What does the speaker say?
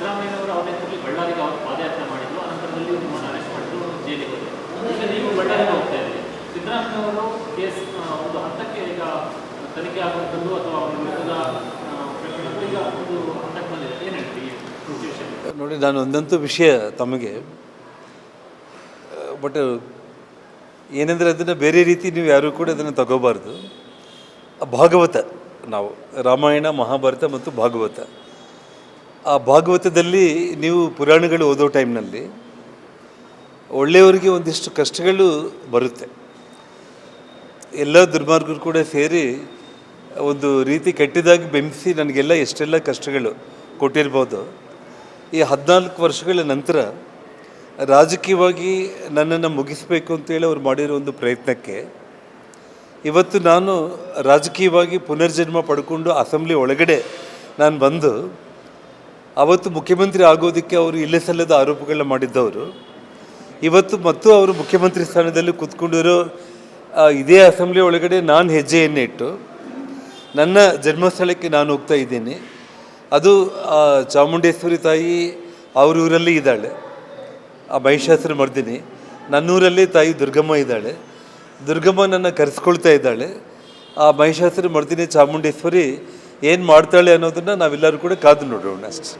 ಸಿದ್ದರಾಮಯ್ಯನವರು ಅವರ ಹೆಸರಲ್ಲಿ ಬಳ್ಳಾರಿಗೆ ಅವರು ಪಾದಯಾತ್ರೆ ಮಾಡಿದ್ರು. ಅನಂತರದಲ್ಲಿ ನಿಮ್ಮನ್ನು ಅರೆಸ್ಟ್ ಮಾಡಿದ್ರು ಜೈಲಿಗೆ ಹೋದರು. ಈಗ ನೀವು ಬಳ್ಳಾರಿಗೆ ಹೋಗ್ತಾ ಇದ್ದೀರಿ. ಸಿದ್ದರಾಮಯ್ಯನವರು ಕೇಸ್ ಒಂದು ಹಂತಕ್ಕೆ ಈಗ ತನಿಖೆ ಆಗುವಂಥದ್ದು ಅಥವಾ ಅವರ ವಿರುದ್ಧದ ಪ್ರಕರಣಗಳು ಈಗ ಒಂದು ಹಂತಕ್ಕೆ ಬಂದಿದೆ ಏನು ಹೇಳ್ತೀವಿ ನೋಡಿ, ನಾನು ಒಂದಂತೂ ವಿಷಯ ತಮಗೆ, ಬಟ್ ಏನೆಂದರೆ ಅದನ್ನು ಬೇರೆ ರೀತಿ ನೀವು ಯಾರೂ ಕೂಡ ಅದನ್ನು ತಗೋಬಾರ್ದು. ಭಾಗವತ ನಾವು, ರಾಮಾಯಣ, ಮಹಾಭಾರತ ಮತ್ತು ಭಾಗವತ. ಆ ಭಾಗವತದಲ್ಲಿ ನೀವು ಪುರಾಣಗಳು ಓದೋ ಟೈಮ್ನಲ್ಲಿ ಒಳ್ಳೆಯವರಿಗೆ ಒಂದಿಷ್ಟು ಕಷ್ಟಗಳು ಬರುತ್ತೆ. ಎಲ್ಲ ದುರ್ಮಾರ್ಗರು ಕೂಡ ಸೇರಿ ಒಂದು ರೀತಿ ಕೆಟ್ಟದಾಗಿ ಬೆಂಬಿಸಿ ನನಗೆಲ್ಲ ಎಷ್ಟೆಲ್ಲ ಕಷ್ಟಗಳು ಕೊಟ್ಟಿರ್ಬೋದು. ಈ ಹದಿನಾಲ್ಕು ವರ್ಷಗಳ ನಂತರ ರಾಜಕೀಯವಾಗಿ ನನ್ನನ್ನು ಮುಗಿಸಬೇಕು ಅಂತೇಳಿ ಅವ್ರು ಮಾಡಿರೋ ಒಂದು ಪ್ರಯತ್ನಕ್ಕೆ ಇವತ್ತು ನಾನು ರಾಜಕೀಯವಾಗಿ ಪುನರ್ಜನ್ಮ ಪಡ್ಕೊಂಡು ಅಸೆಂಬ್ಲಿ ಒಳಗಡೆ ನಾನು ಬಂದು ಅವತ್ತು ಮುಖ್ಯಮಂತ್ರಿ ಆಗೋದಕ್ಕೆ ಅವರು ಇಲ್ಲೇ ಸಲ್ಲದ ಆರೋಪಗಳನ್ನ ಮಾಡಿದ್ದವರು. ಇವತ್ತು ಮತ್ತು ಅವರು ಮುಖ್ಯಮಂತ್ರಿ ಸ್ಥಾನದಲ್ಲಿ ಕೂತ್ಕೊಂಡಿರೋ ಇದೇ ಅಸೆಂಬ್ಲಿ ಒಳಗಡೆ ನಾನು ಹೆಜ್ಜೆಯನ್ನೇ ಇಟ್ಟು, ನನ್ನ ಜನ್ಮಸ್ಥಳಕ್ಕೆ ನಾನು ಹೋಗ್ತಾ ಇದ್ದೀನಿ. ಅದು ಚಾಮುಂಡೇಶ್ವರಿ ತಾಯಿ ಅವರೂರಲ್ಲಿ ಇದ್ದಾಳೆ. ಆ ಮಹಿಷಾಸುರ ಮರ್ದಿನಿ, ನನ್ನೂರಲ್ಲಿ ತಾಯಿ ದುರ್ಗಮ್ಮ ಇದ್ದಾಳೆ. ದುರ್ಗಮ್ಮ ನನ್ನ ಕರೆಸ್ಕೊಳ್ತಾ ಇದ್ದಾಳೆ. ಆ ಮಹಿಷಾಸುರ ಮರ್ದಿನಿ ಚಾಮುಂಡೇಶ್ವರಿ ಏನು ಮಾಡ್ತಾಳೆ ಅನ್ನೋದನ್ನು ನಾವೆಲ್ಲರೂ ಕೂಡ ಕಾದು ನೋಡೋಣ ಅಷ್ಟೇ.